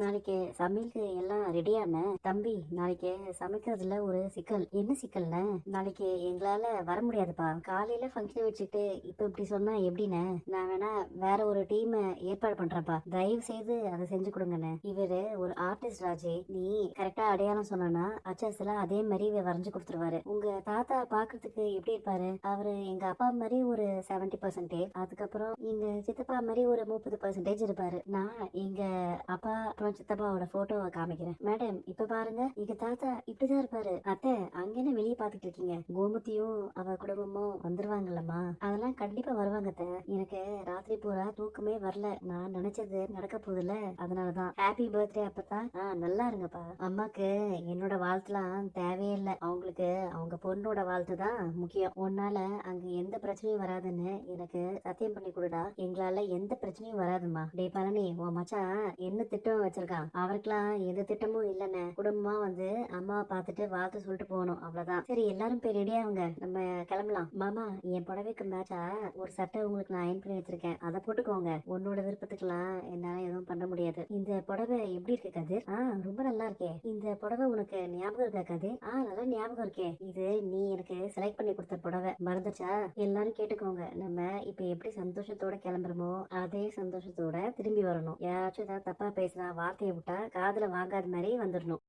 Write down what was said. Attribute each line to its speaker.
Speaker 1: நாளைக்கு சமையலுக்கு எல்லாம் ரெடியான தம்பி நாளைக்கு சமைக்கிறதுல ஒரு சிக்கல். என்ன சிக்கல்னு? நாளைக்கு எங்களால வர முடியாதுப்பா. காலையில ஃபங்க்ஷன் வச்சுட்டு இப்ப இப்படி சொன்னா எப்படின்னு? நான் வேணா வேற ஒரு டீம் ஏற்பாடு பண்றேன்ப்பா. தயவு செய்து அதை செஞ்சு கொடுங்கண்ணே. இவரு ஒரு ஆர்டிஸ்ட் ராஜே. நீ கரெக்டா அடையாளம் சொன்னா அச்சஸ் எல்லாம் அதே மாதிரி இவர் வரைஞ்சு கொடுத்துருவாரு. உங்க தாத்தா பாக்குறதுக்கு எப்படி இருப்பாரு? அவரு எங்க அப்பா மாதிரி ஒரு செவன்டி பர்சன்டேஜ் அதுக்கப்புறம் எங்க சித்தப்பா மாதிரி ஒரு முப்பது பர்சன்டேஜ் இருப்பாரு. நான் எங்க அப்பா அப்புறம் சித்தப்பாவோட போட்டோவை காமிக்கிறேன். மேடம் இப்ப பாருங்க எங்க தாத்தா இப்படிதான் இருப்பாரு. அத்தை அங்கன்னு என்ன வெளியே பாத்துட்டு இருக்கீங்க. கோமுத்தியும் அவ குடும்பமும் வந்துருவாங்கல்லம்மா. அதெல்லாம் கண்டிப்பா வருவாங்க அத்தை. எனக்கு ராத்திரி பூரா தூக்கமே வரல. நான் நினைச்சது நடக்க போகுதுல்ல. அதனாலதான். ஹாப்பி பர்த்டே அப்பதான் ஆ நல்லா இருங்கப்பா. அம்மாக்கு என்னோட வாழ்த்துலாம் தேவையே இல்லை அவங்களுக்கு அவங்க பொண்ணோட வாழ்த்து தான் முக்கியம். உன்னால அங்க எந்த பிரச்சனையும் வராதுன்னு எனக்கு சத்தியம் பண்ணி கொடுடா. எங்களால எந்த பிரச்சனையும் வராதும்மா. டே பழனி உன் மச்சான் என்ன திட்டம் வச்சிருக்கான் அவருக்கெல்லாம் எந்த திட்டமும் இல்லைண்ணே. குடும்பமா வந்து அம்மாவை பார்த்துட்டு வாழ்த்து சொல்லிட்டு போகணும். அவ்வளவுதான். சரி எல்லாரும் போய் ரெடியா அவங்க நம்ம கிளம்பலாம். மாமா என் புடவைக்கு மேட்சா ஒரு சட்டை உங்களுக்கு நான் அயன் பண்ணி வச்சிருக்கேன். அதை போட்டுக்கோங்க. உன்னோட விருப்பத்துக்கெல்லாம் என்னால எதுவும் பண்ண முடியாது. இந்த புடவை எப்படி இருக்கு கதிர்? ஆ ரொம்ப நல்லா இருக்கே. இந்த புடவை உனக்கு ஞாபகம் இருக்கா கதிர்? ஆ நல்லா ஞாபகம் இருக்கே. இது நீ எனக்கு செலக்ட் பண்ணி கொடுத்த புடவை. மறந்துச்சா எல்லாரும் கேட்டுக்கோங்க. நம்ம இப்ப எப்படி சந்தோஷத்தோட கிளம்புறோமோ அதே சந்தோஷத்தோட திரும்பி வரணும். யாராச்சும் ஏதாவது தப்பா பேசினா வார்த்தையை விட்டா காதில் வாங்காத மாதிரி வந்துடணும்.